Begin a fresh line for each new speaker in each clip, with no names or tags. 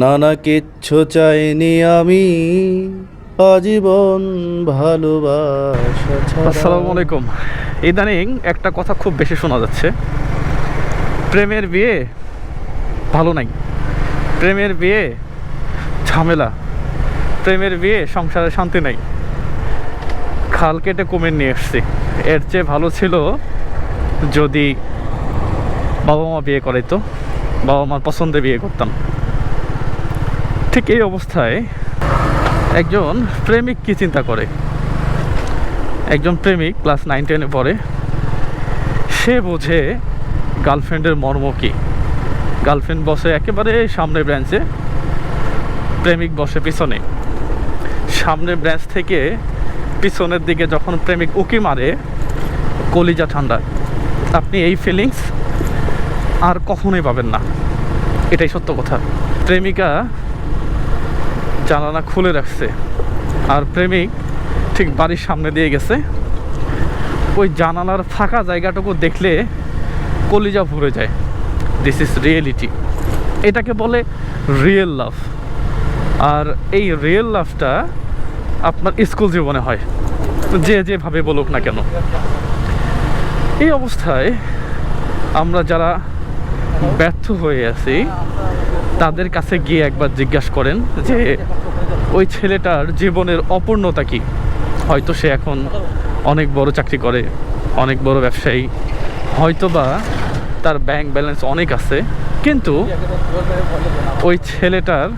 নানা কিচ্ছু চাইনি আমি। আজীবন ভালোবাসা।
আসসালামু আলাইকুম। ইদানিং একটা কথা খুব বেশি শোনা যাচ্ছে। প্রেমের বিয়ে ভালো নাই। প্রেমের বিয়ে ঝামেলা। প্রেমের বিয়ে সংসারে শান্তি নাই। খাল কেটে কমে নিয়ে এসছি। এর চেয়ে ভালো ছিল যদি বাবা মা বিয়ে করাইতো। বাবা মার পছন্দে বিয়ে করতাম। ঠিক এই অবস্থায় একজন প্রেমিক কি চিন্তা করে? একজন প্রেমিক ক্লাস নাইন, টেনে পড়ে। সে বোঝে গার্লফ্রেন্ডের মর্ম কী। গার্লফ্রেন্ড বসে একেবারে সামনে ব্রাঞ্চে, প্রেমিক বসে পিছনে। সামনের ব্রাঞ্চ থেকে পিছনের দিকে যখন প্রেমিক উকি মারে, কলিজা ঠান্ডা। আপনি এই ফিলিংস আর কখনোই পাবেন না। এটাই সত্য কথা। প্রেমিকা জানালা খুলে রাখছে। আর প্রেমিক ঠিক বাড়ির সামনে দিয়ে গেছে। ওই জানালার ফাঁকা জায়গাটুকু দেখলে কলিজা ভরে যায়। দিস ইজ রিয়েলিটি এটাকে বলে রিয়েল লাভ আর এই রিয়েল লাভটা আপনার স্কুল জীবনে হয়। যে যেভাবে বলুক না কেন। এই অবস্থায় আমরা যারা ব্যর্থ হয়ে আছি। তাদের কাছে গিয়ে একবার জিজ্ঞাসা করেন যে, ওই ছেলেটার জীবনের অপূর্ণতা কি? হয়তো সে এখন অনেক বড় চাকরি করে, অনেক বড় ব্যবসায়ী। হয়তো বা তার ব্যাংক ব্যালেন্স অনেক আছে, কিন্তু ওই ছেলেটার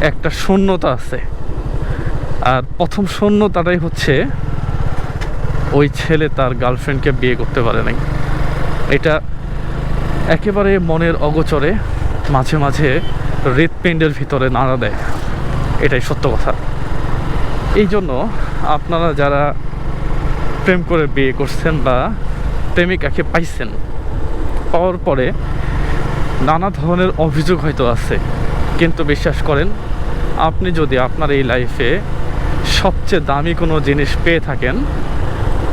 একটা শূন্যতা আছে। আর প্রথম শূন্যতাটাই হচ্ছে, ওই ছেলে তার গার্লফ্রেন্ডকে বিয়ে করতে পারে নাই। এটা একেবারে মনের অগোচরে মাঝে মাঝে হৃৎপিণ্ডের ভিতরে নাড়া দেয়। এটাই সত্য কথা। এই জন্য আপনারা যারা প্রেম করে বিয়ে করছেন বা প্রেমিকাকে পাইছেন, পাওয়ার পরে নানা ধরনের অভিযোগ হয়তো আছে। কিন্তু বিশ্বাস করেন, আপনি যদি আপনার এই লাইফে সবচেয়ে দামি কোনো জিনিস পেয়ে থাকেন,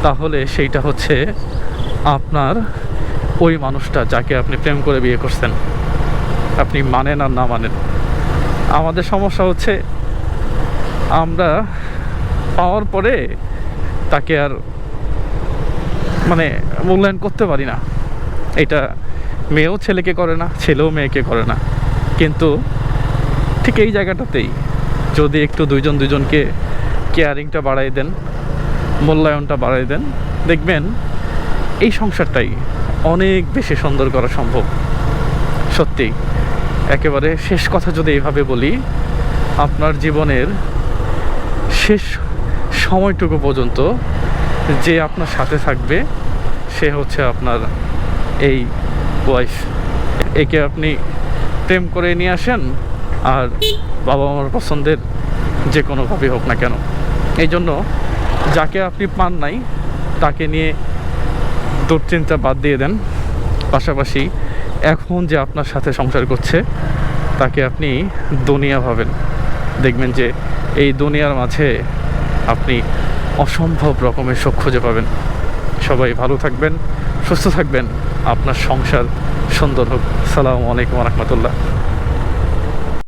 তাহলে সেইটা হচ্ছে আপনার ওই মানুষটা যাকে আপনি প্রেম করে বিয়ে করছেন, আপনি মানেন আর না মানেন। আমাদের সমস্যা হচ্ছে, আমরা পাওয়ার পরে তাকে আর মানে মূল্যায়ন করতে পারি না। এটা মেয়েও ছেলেকে করে না, ছেলেও মেয়েকে করে না। কিন্তু ঠিক এই জায়গাটাতেই যদি একটু দুইজন দুজনকে কেয়ারিংটা বাড়াই দেন, মূল্যায়নটা বাড়াই দেন, দেখবেন এই সংসারটাই অনেক বেশি সুন্দর করা সম্ভব। সত্যি, একেবারে শেষ কথা যদি এইভাবে বলি, আপনার জীবনের শেষ সময়টুকু পর্যন্ত যে আপনার সাথে থাকবে, সে হচ্ছে আপনার এই ওয়াইফ একে আপনি প্রেম করে নিয়ে আসেন, আর বাবা মার পছন্দের যে কোনোভাবে হোক না কেন। এই জন্য যাকে আপনি পান নাই, তাকে নিয়ে দুশ্চিন্তা বাদ দিয়ে দেন। পাশাপাশি এখন যে আপনার সাথে সংসার করছে, তাকে আপনি দুনিয়া ভাবেন। দেখবেন যে এই দুনিয়ার মাঝে আপনি অসম্ভব রকমের সুখ খুঁজে পাবেন। সবাই ভালো থাকবেন, সুস্থ থাকবেন। আপনার সংসার সুন্দর হোক। সালামু আলাইকুম রহমতুল্লাহ।